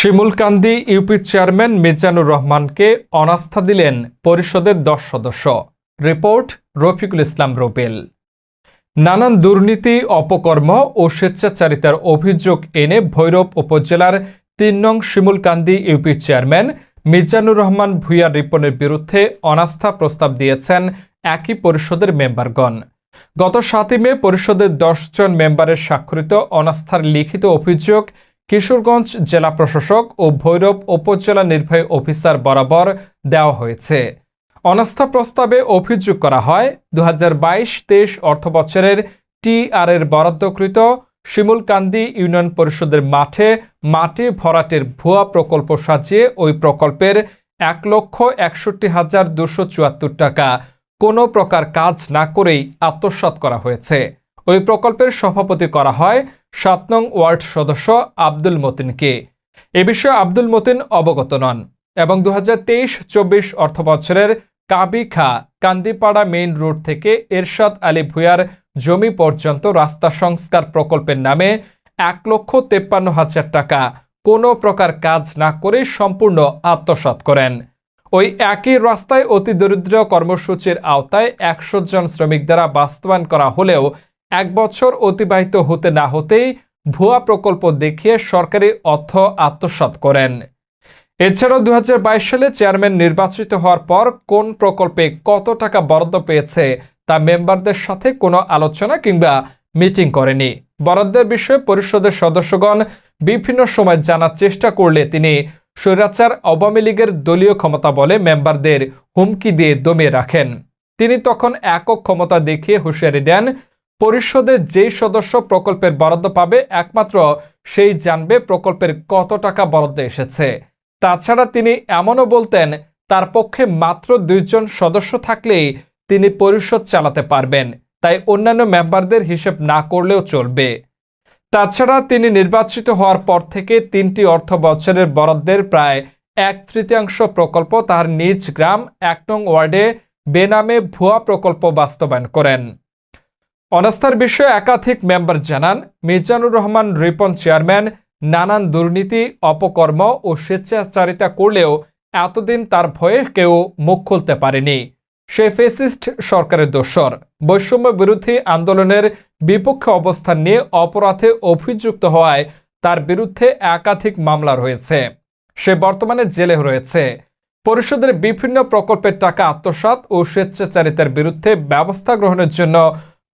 Shimulkandi UP chairman Mizanur রহমানকে অনাস্থা দিলেন পরিষদের দশ সদস্য। রিপোর্ট রফিকুল ইসলাম রুবেল। নানান দুর্নীতি, অপকর্ম ও স্বেচ্ছাচারিতার অভিযোগ এনে ভৈরব উপজেলার তিন নং শিমুলকান্দি ইউপি চেয়ারম্যান মিজানুর রহমান ভুইয়া রিপনের বিরুদ্ধে অনাস্থা প্রস্তাব দিয়েছেন একই পরিষদের মেম্বারগণ। গত সাতই মে পরিষদের দশ জন মেম্বারের স্বাক্ষরিত অনাস্থার লিখিত অভিযোগ কিশোরগঞ্জ জেলা প্রশাসক ও ভৈরব উপজেলা নির্বাহী অফিসার বরাবর দেওয়া হয়েছে। অনাস্থা প্রস্তাবে অভিযোগ করা হয় দু হাজার বাইশ তেইশ অর্থ বছরের টিআর এর বরাদ্দকৃত শিমুলকান্দি ইউনিয়ন পরিষদের মাঠে মাটি ভরাটের ভুয়া প্রকল্প সাজিয়ে ওই প্রকল্পের এক লক্ষ একষট্টি হাজার দুশো চুয়াত্তর টাকা কোনো প্রকার কাজ না করেই আত্মসাৎ করা হয়েছে। ওই প্রকল্পের সভাপতি করা হয় সাত নং ওয়ার্ড সদস্য আব্দুল মতিনকে। এ বিষয়ে আব্দুল মতিন অবগত নন এবং দু হাজার তেইশ চব্বিশ অর্থ বছরের কাবিখা কান্দিপাড়া মেইন রোড থেকে এরশাদ আলী ভুয়ার জমি পর্যন্ত রাস্তা সংস্কার প্রকল্পের নামে এক লক্ষ তেপ্পান্ন হাজার টাকা কোনো প্রকার কাজ না করে সম্পূর্ণ আত্মসাৎ করেন। ওই একই রাস্তায় অতি দরিদ্র কর্মসূচির আওতায় একশো জন শ্রমিক দ্বারা বাস্তবায়ন করা হলেও এক বছর অতিবাহিত হতে না হতেই ভুয়া প্রকল্প দেখিয়ে সরকারি অর্থ আত্মসাৎ করেন। এছাড়াও দু হাজার বাইশ সালে চেয়ারম্যান নির্বাচিত হওয়ার পর কোন প্রকল্পে কত টাকা বরাদ্দ পেয়েছে তা মেম্বারদের সাথে কোনো আলোচনা কিংবা মিটিং করেনি। বরাদ্দের বিষয়ে পরিষদের সদস্যগণ বিভিন্ন সময় জানার চেষ্টা করলে তিনি স্বৈরাচার, আওয়ামী লীগের দলীয় ক্ষমতা বলে মেম্বারদের হুমকি দিয়ে দমিয়ে রাখেন। তিনি তখন একক ক্ষমতা দেখিয়ে হুঁশিয়ারি দেন পরিষদে যেই সদস্য প্রকল্পের বরাদ্দ পাবে, একমাত্র সেই জানবে প্রকল্পের কত টাকা বরাদ্দ এসেছে। তাছাড়া তিনি এমনও বলতেন, তার পক্ষে মাত্র দুইজন সদস্য থাকলেই তিনি পরিষদ চালাতে পারবেন, তাই অন্যান্য মেম্বারদের হিসেব না করলেও চলবে। তাছাড়া তিনি নির্বাচিত হওয়ার পর থেকে তিনটি অর্থ বছরের বরাদ্দের প্রায় এক তৃতীয়াংশ প্রকল্প তার নিজ গ্রাম, এক নং ওয়ার্ডে বেনামে ভুয়া প্রকল্প বাস্তবায়ন করেন। অনাস্থার বিষয়ে একাধিক মেম্বার জানান মিজানুর রহমান রিপন চেয়ারম্যান, নানান দুর্নীতি, অপকর্ম ও স্বেচ্ছাচারিতা করলেও এতদিন তার ভয়ে কেউ মুখ খুলতে পারেনি। সে ফেসিস্ট সরকারের দোসর বৈষম্য বিরোধী আন্দোলনের বিপক্ষে অবস্থান নিয়ে অপরাধে অভিযুক্ত হওয়ায় তার বিরুদ্ধে একাধিক মামলা রয়েছে। সে বর্তমানে জেলে রয়েছে। পরিষদের বিভিন্ন প্রকল্পের টাকা আত্মসাৎ ও স্বেচ্ছাচারিতার বিরুদ্ধে ব্যবস্থা গ্রহণের জন্য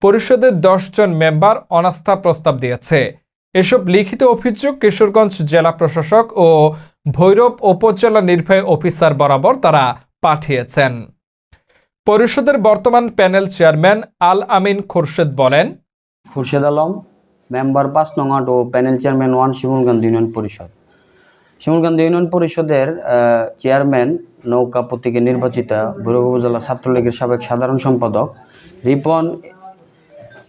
পরিষদের জন মেম্বার অনাস্থা প্রস্তাব দিয়েছে। এসব লিখিত অভিযোগ কিশোরগঞ্জ জেলা প্রশাসক ও ভৈরব উপজেলা নির্বাহী অফিসার বরাবর তারা পাঠিয়েছেন। পরিষদের বর্তমান প্যানেল চেয়ারম্যান আল আমিন খোরশেদ বলেন, খুরশেদ আলম, মেম্বার পাঁচ নং আট ও panel chairman one Shimulkandi union পরিষদ। শিমুলকান্দি ইউনিয়ন পরিষদের চেয়ারম্যান, নৌকা প্রতীকে নির্বাচিত ভৈরব উপজেলা ছাত্রলীগের সাবেক সাধারণ সম্পাদক রিপন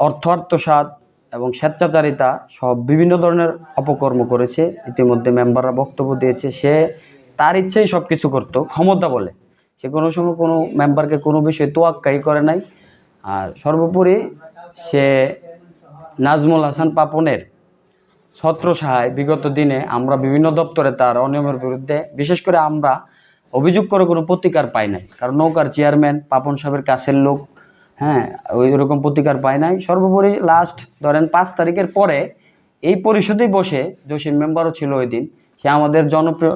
অর্থ আত্মসাৎ এবং স্বেচ্ছাচারিতা সব বিভিন্ন ধরনের অপকর্ম করেছে। ইতিমধ্যে মেম্বাররা বক্তব্য দিয়েছে, সে তার ইচ্ছেই সব কিছু করতো, ক্ষমতা বলে। সে কোনো সময় কোনো মেম্বারকে কোনো বিষয়ে তোয়াক্কাই করে নাই। আর সর্বোপরি সে নাজমুল হাসান পাপনের ছত্র সহায় বিগত দিনে আমরা বিভিন্ন দপ্তরে তার অনিয়মের বিরুদ্ধে, বিশেষ করে আমরা অভিযোগ করে কোনো প্রতিকার পাই নাই। কারণ নৌকার চেয়ারম্যান পাপন সাহেবের কাছের লোক হ্যাঁ ওই রকম প্রতিকার পাই নাই। সর্বোপরি লাস্ট ধরেন পাঁচ তারিখের পরে এই পরিষদেই বসে জসিম মেম্বারও ছিল ওই দিন। সে আমাদের জনপ্রিয়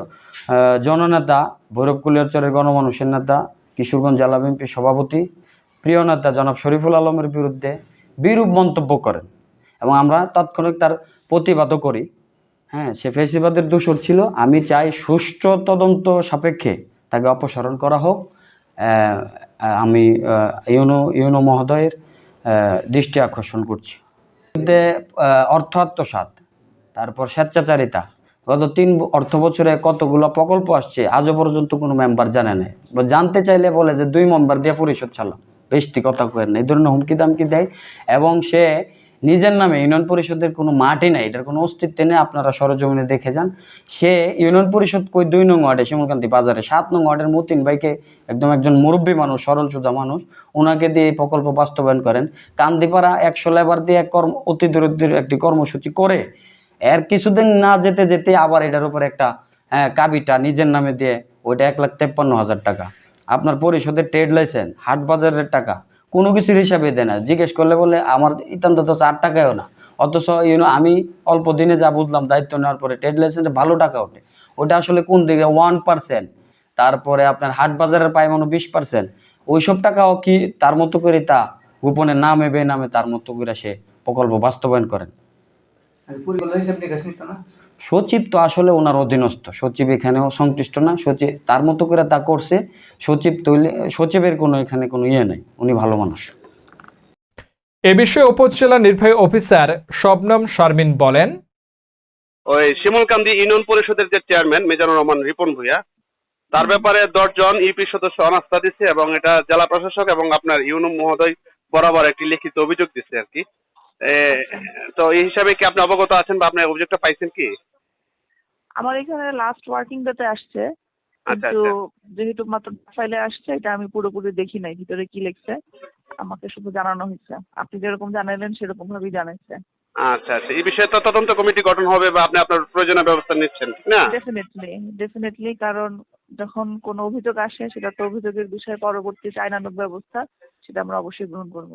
জননেতা, ভৈরব কুলিয়ারচরের গণমানুষের নেতা, কিশোরগঞ্জ জেলা বিএনপির সভাপতি, প্রিয় নেতা জনাব শরীফুল আলমের বিরুদ্ধে বিরূপ মন্তব্য করেন এবং আমরা তাৎক্ষণিক তার প্রতিবাদও করি। হ্যাঁ সে ফেসিবাদের দোষর ছিল। আমি চাই সুষ্ঠু তদন্ত সাপেক্ষে তাকে অপসারণ করা হোক। আমি ইউনো ইউনো মহোদয়ের দৃষ্টি আকর্ষণ করছি। মধ্যে অর্থ আত্মসাত তারপর স্বেচ্ছাচারিতা। গত তিন অর্থ বছরে কতগুলো প্রকল্প আসছে, আজও পর্যন্ত কোনো মেম্বার জানে না জানতে চাইলে বলে যে, দুই মেম্বার দিয়ে পরিশোধ চালাম বেশি কথা কয়ে নেই। এই ধরনের হুমকি দামকি দেয় এবং সে নিজের নামে ইউনিয়ন পরিষদের কোনো মাটি নাই, এটার কোনো অস্তিত্ব নেই, আপনারা সরজমিনে দেখে যান। সে ইউনিয়ন পরিষদ কই দুই নং ওয়ার্ডে, শিমুলকান্তি বাজারে, সাত নং ওয়ার্ডের মতিন ভাইকে একদম একজন মুরব্বী মানুষ, সরল সুজা মানুষ, ওনাকে দিয়ে এই প্রকল্প বাস্তবায়ন করেন। কান্দিপাড়া একশো লেবার দিয়ে এক কর্ম, অতি দরিদ্রের একটি কর্মসূচি করে। এর কিছুদিন না যেতে যেতে আবার এটার উপর একটা হ্যাঁ কাবিটা নিজের নামে দিয়ে, ওইটা এক লাখ তেপ্পান্ন হাজার টাকা। আপনার পরিষদের ট্রেড লাইসেন্স হাট বাজারের টাকা। কোনো কিছুর হিসাবে দেয় না। জিজ্ঞেস করলে বলে, আমার ইতান্ত তো চার টাকায়ও না। অথচ ইউনো আমি অল্প দিনে যা বুঝলাম দায়িত্ব নেওয়ার পরে ট্রেড লাইসেন্সে ভালো টাকা ওঠে। ওটা আসলে কোন দিকে? ওয়ান পার্সেন্ট তারপরে আপনার হাট বাজারের পায় মানে বিশ পার্সেন্ট ওইসব টাকাও কি তার মতো করে তা গোপনে নামে বে নামে তার মতো করে সে প্রকল্প বাস্তবায়ন করেন? হিসাব নিকাশ নিত না? সচিব তো আসলে ওনার অধীনস্থ। সচিব এখানেও সংশ্লিষ্ট না সচিব তার মতো করে তা করছে সচিব তৈলে সচিবের কোনো এখানে কোনো ইয়ে নেই উনি ভালো মানুষ। এ বিষয়ে উপজেলা নির্বাহী অফিসার শবনম শারমিন বলেন ওই শিমুলকান্দি ইউনিয়ন পরিষদের যে চেয়ারম্যান মিজানুর রহমান রিপন ভুইয়া তার ব্যাপারে দশজন ইউপি সদস্য অনাস্থা দিচ্ছে এবং এটা জেলা প্রশাসক এবং আপনার ইউনো মহোদয় বরাবর একটি লিখিত অভিযোগ দিচ্ছে আর কি। তো এই হিসাবে কি আপনি অবগত আছেন বা আপনি অভিযোগটা পাইছেন কি? আমার এখানে লাস্ট ওয়ার্কিং ডেতে আসছে আচ্ছা কিন্তু আচ্ছা। যেহেতু মাত্র ফাইলে আসছে এটা আমি পুরোপুরি দেখি নাই ভিতরে কি লিখছে আমাকে শুধু জানানো হয়েছে। আপনি যেরকম জানালেন সেরকম ভাবেই জানাইছে। আচ্ছা আচ্ছা। এই বিষয়ে তো তদন্ত কমিটি গঠন হবে বা আপনি আপনার প্রয়োজনীয় ব্যবস্থা নিচ্ছেন ঠিক না? ডেফিনেটলি ডেফিনেটলি কারণ যখন কোনো অভিযোগ আসে সেটা তো অভিযোগের বিষয়ে পরবর্তী আইনানুগ ব্যবস্থা সেটা আমরা অবশ্যই গ্রহণ করব।